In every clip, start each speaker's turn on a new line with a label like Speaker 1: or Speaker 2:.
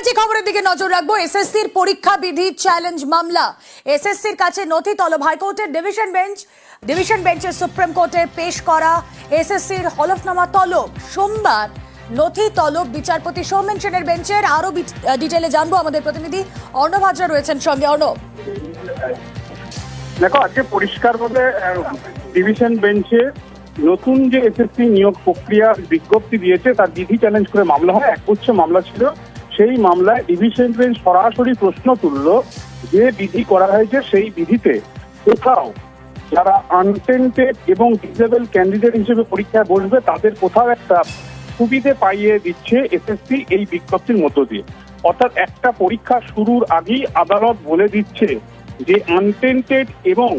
Speaker 1: একটি খবরের দিকে নজর রাখব। এসএসসির পরীক্ষা বিধি চ্যালেঞ্জ মামলা। এসএসসির কাছে নথি তলব। হাইকোর্টের ডিভিশন বেঞ্চ ডিভিশন বেঞ্চের সুপ্রিম কোর্টে পেশ করা এসএসসির হলফনামা তলব। সোমবার নথি তলব বিচারপতি সৌমেন সেনের বেঞ্চের আরও ডিটেলে জানব আমাদের প্রতিনিধি অর্ণব হাজরা রয়েছেন সঙ্গে। অর্ণব।
Speaker 2: দেখো, আজকে পরিষ্কারভাবে ডিভিশন বেঞ্চে নতুন যে এসএসসি নিয়োগ প্রক্রিয়া বিজ্ঞপ্তি দিয়েছে, তার বিধি চ্যালেঞ্জ করে মামলা হয়। একগুচ্ছ মামলা ছিল। সেই মামলায় ডিভিশন বেঞ্চ সরাসরি প্রশ্ন তুলল যে বিধি করা হয়েছে সেই বিধিতে। কোথাও যারা আনটেন্টেড এবং ডিসেবল ক্যান্ডিডেট হিসেবে পরীক্ষায় বসবে, তাদের কোথাও একটা সুবিধে পাইয়ে দিচ্ছে এসএসসি এই বিজ্ঞপ্তির মধ্য দিয়ে। অর্থাৎ একটা পরীক্ষা শুরুর আগেই আদালত বলে দিচ্ছে যে আনটেন্টেড এবং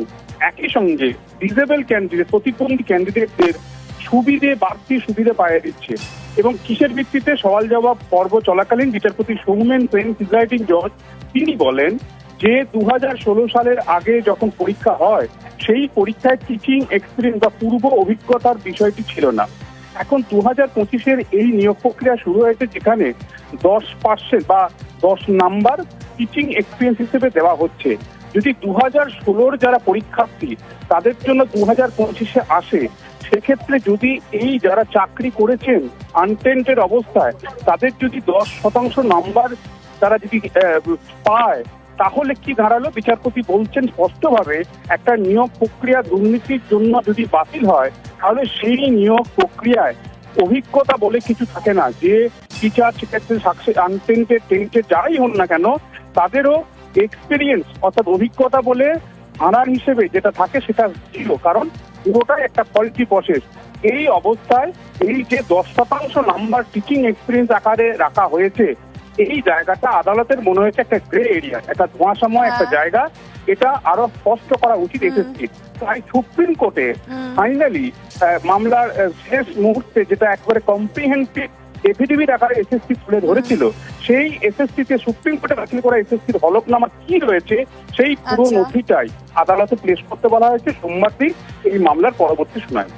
Speaker 2: একই সঙ্গে ডিসেবল ক্যান্ডিডেট প্রতিবন্ধী ক্যান্ডিডেটদের সুবিধে, বাড়তি সুবিধে পাইয়ে দিচ্ছে। এবং কিসের ভিত্তিতে সওয়াল জবাব পর্ব চলাকালীন বিচারপতি সৌমেন সেন প্রিজাইডিং জজ, তিনি বলেন যে দু হাজার ষোলো সালের আগে যখন পরীক্ষা হয়, সেই পরীক্ষায় টিচিং এক্সপিরিয়েন্স বা পূর্ব অভিজ্ঞতার বিষয়টি ছিল না। এখন দু হাজার পঁচিশের এই নিয়োগ প্রক্রিয়া শুরু হয়েছে যেখানে দশ পার্সেন্ট বা দশ নাম্বার টিচিং এক্সপিরিয়েন্স হিসেবে দেওয়া হচ্ছে। যদি দু হাজার ষোলোর যারা পরীক্ষার্থী, তাদের জন্য দু হাজার পঁচিশে আসে সেক্ষেত্রে যদি এই যারা চাকরি করেছেন আনটেন্টেড অবস্থায়, তাদের যদি দশ শতাংশ নাম্বার তারা যদি পায়, তাহলে কি দাঁড়াল? বিচারপতি বলছেন স্পষ্টভাবে একটা নিয়োগ প্রক্রিয়া দুর্নীতির জন্য যদি বাতিল হয়, তাহলে সেই নিয়োগ প্রক্রিয়ায় অভিজ্ঞতা বলে কিছু থাকে না। যে টিচার সেক্ষেত্রে আনটেন্টেড টেন্টেড যারাই হন না কেন, তাদেরও এক্সপিরিয়েন্স অর্থাৎ অভিজ্ঞতা বলে আনার হিসেবে যেটা থাকে সেটা ছিল কারণ পুরোটাই একটা ফল্টি প্রসেস এই অবস্থায় এই যে দশ শতাংশ নাম্বার টিচিং এক্সপিরিয়েন্স আকারে রাখা হয়েছে এই জায়গাটা আদালতের মনে হয়েছে একটা গ্রে এরিয়া একটা ধোঁয়াশাময় একটা
Speaker 1: হ্যাঁ।
Speaker 2: জায়গা এটা আরও স্পষ্ট করা উচিত এসএসসি তাই সুপ্রিম কোর্টে। ফাইনালি মামলার শেষ মুহূর্তে যেটা একবারে কম্প্রিহেন্সিভ এফিডেভিট আকারে এসএসসি তুলে ধরেছিল সেই এসএসসি তে সুপ্রিম কোর্টে দাখিল করা এসএসসির হলফনামা কি রয়েছে সেই পুরো
Speaker 1: আচ্ছা।
Speaker 2: নথিটাই আদালতে প্লেস করতে বলা হয়েছে সোমবার দিন এই মামলার পরবর্তী শুনানি